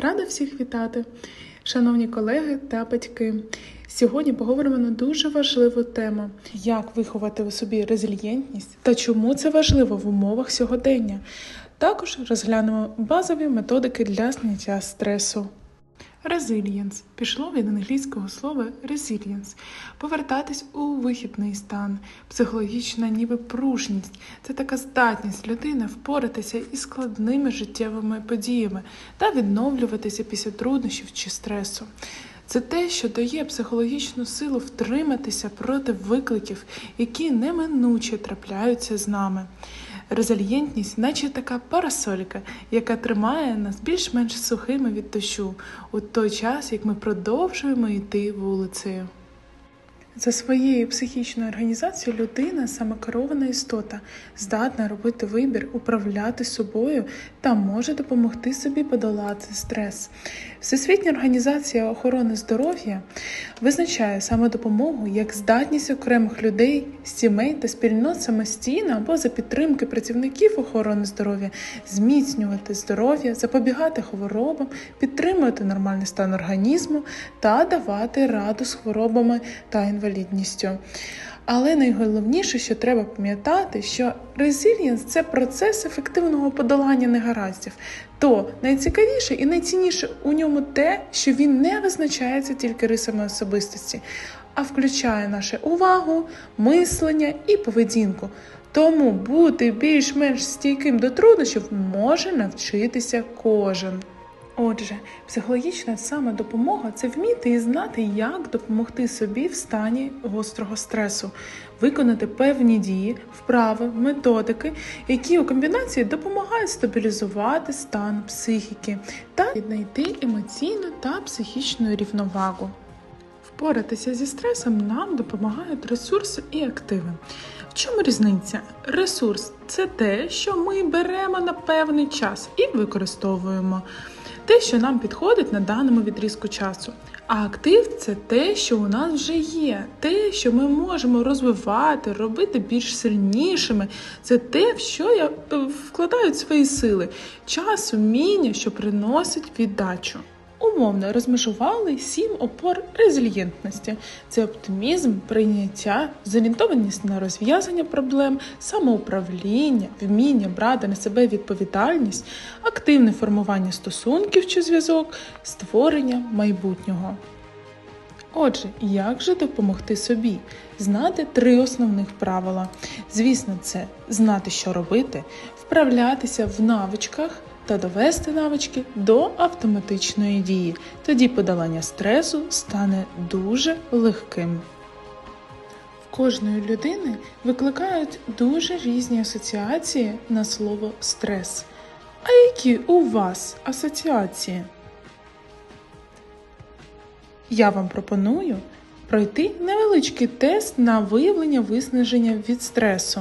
Рада всіх вітати, шановні колеги та батьки. Сьогодні поговоримо на дуже важливу тему: як виховати у собі резильєнтність та чому це важливо в умовах сьогодення. Також розглянемо базові методики для зняття стресу. Resilience пішло від англійського слова resilience – повертатись у вихідний стан, психологічна ніби пружність. Це така здатність людини впоратися із складними життєвими подіями та відновлюватися після труднощів чи стресу. Це те, що дає психологічну силу втриматися проти викликів, які неминуче трапляються з нами. Резильєнтність, наче така парасолька, яка тримає нас більш-менш сухими від дощу у той час, як ми продовжуємо йти вулицею. За своєю психічною організацією людина самокерована істота, здатна робити вибір, управляти собою та може допомогти собі подолати стрес. Всесвітня організація охорони здоров'я визначає самодопомогу як здатність окремих людей, сімей та спільнот самостійно або за підтримки працівників охорони здоров'я зміцнювати здоров'я, запобігати хворобам, підтримувати нормальний стан організму та давати раду з хворобами та інвалідністю. Але найголовніше, що треба пам'ятати, що резильєнс це процес ефективного подолання негараздів. То найцікавіше і найцінніше у ньому те, що він не визначається тільки рисами особистості, а включає нашу увагу, мислення і поведінку. Тому бути більш-менш стійким до труднощів може навчитися кожен. Отже, психологічна самодопомога це вміти і знати, як допомогти собі в стані гострого стресу, виконати певні дії, вправи, методики, які у комбінації допомагають стабілізувати стан психіки та віднайти емоційну та психічну рівновагу. Впоратися зі стресом нам допомагають ресурси і активи. В чому різниця? Ресурс це те, що ми беремо на певний час і використовуємо те, що нам підходить на даному відрізку часу. А актив це те, що у нас вже є, те, що ми можемо розвивати, робити більш сильнішими. Це те, в що я вкладаю свої сили, час, уміння, що приносить віддачу. Умовно розмежували сім опор резильєнтності: це оптимізм, прийняття, зорієнтованість на розв'язання проблем, самоуправління, вміння брати на себе відповідальність, активне формування стосунків чи зв'язок, створення майбутнього. Отже, як же допомогти собі? Знати три основних правила. Звісно, це знати, що робити, вправлятися в навичках та довести навички до автоматичної дії. Тоді подолання стресу стане дуже легким. В кожної людини викликають дуже різні асоціації на слово стрес. А які у вас асоціації? Я вам пропоную пройти невеличкий тест на виявлення виснаження від стресу.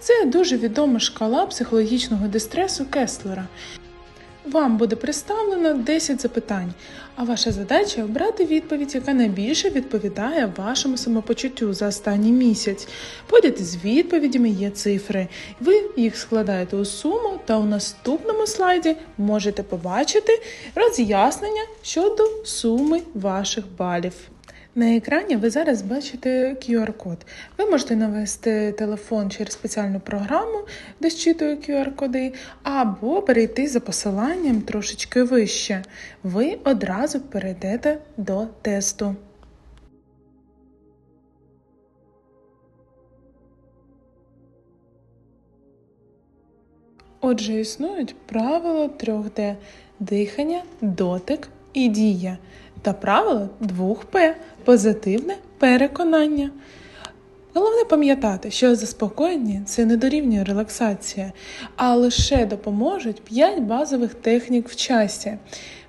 Це дуже відома шкала психологічного дистресу Кеслера. Вам буде представлено 10 запитань, а ваша задача обрати відповідь, яка найбільше відповідає вашому самопочуттю за останній місяць. Поряд з відповідями є цифри. Ви їх складаєте у суму, та у наступному слайді можете побачити роз'яснення щодо суми ваших балів. На екрані ви зараз бачите QR-код. Ви можете навести телефон через спеціальну програму, де зчитує QR-коди, або перейти за посиланням трошечки вище. Ви одразу перейдете до тесту. Отже, існують правила 3D дихання, дотик і дія та правило 2П позитивне переконання. Головне пам'ятати, що заспокоєння це не дорівнює релаксація, а лише допоможуть 5 базових технік в часі.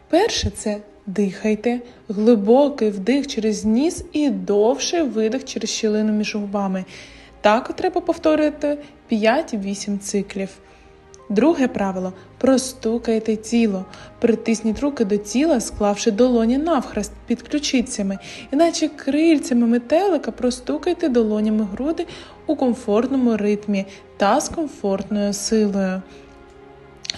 Перше це дихайте, глибокий вдих через ніс і довший видих через щілину між губами. Так треба повторити 5-8 циклів. Друге правило простукайте тіло. Притисніть руки до тіла, склавши долоні навхрест під ключицями, іначе крильцями метелика простукайте долонями груди у комфортному ритмі та з комфортною силою.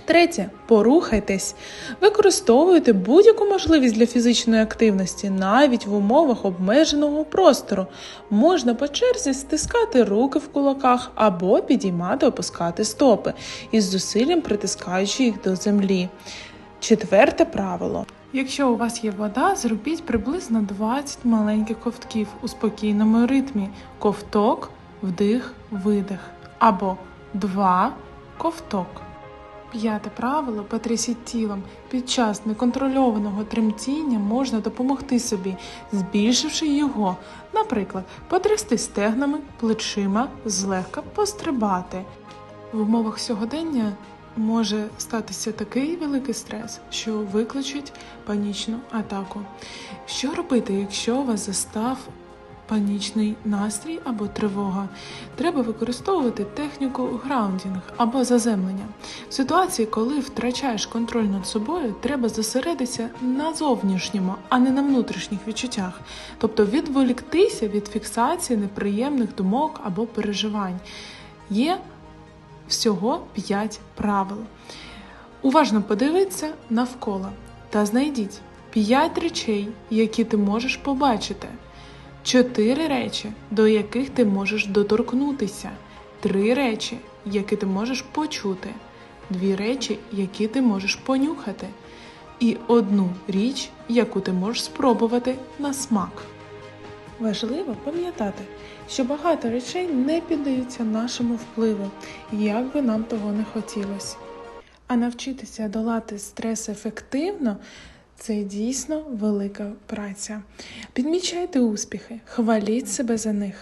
Третє порухайтесь. Використовуйте будь-яку можливість для фізичної активності, навіть в умовах обмеженого простору. Можна по черзі стискати руки в кулаках або підіймати, опускати стопи із зусиллям притискаючи їх до землі. Четверте правило. Якщо у вас є вода, зробіть приблизно 20 маленьких ковтків у спокійному ритмі. Ковток, вдих, видих. Або два ковток. П'яте правило потрясіть тілом. Під час неконтрольованого тремтіння можна допомогти собі, збільшивши його. Наприклад, потрясти стегнами, плечима, злегка пострибати. В умовах сьогодення може статися такий великий стрес, що викличуть панічну атаку. Що робити, якщо вас застав панічний настрій або тривога? Треба використовувати техніку граундінг або заземлення. В ситуації, коли втрачаєш контроль над собою, треба зосередитися на зовнішньому, а не на внутрішніх відчуттях, тобто відволіктися від фіксації неприємних думок або переживань. Є всього 5 правил. Уважно подивіться навколо та знайдіть 5 речей, які ти можеш побачити, 4 речі, до яких ти можеш доторкнутися, 3 речі, які ти можеш почути, 2 речі, які ти можеш понюхати, і одну річ, яку ти можеш спробувати на смак. Важливо пам'ятати, що багато речей не піддаються нашому впливу, як би нам того не хотілося. А навчитися долати стрес ефективно це дійсно велика праця. Підмічайте успіхи, хваліть себе за них.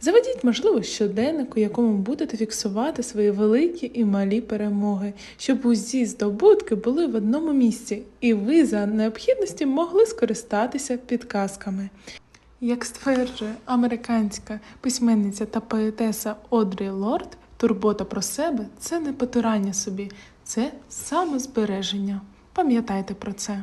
Заведіть, можливо, щоденник, у якому будете фіксувати свої великі і малі перемоги, щоб усі здобутки були в одному місці, і ви за необхідності могли скористатися підказками. Як стверджує американська письменниця та поетеса Одрі Лорд, турбота про себе це не потирання собі, це самозбереження. Пам'ятайте про це.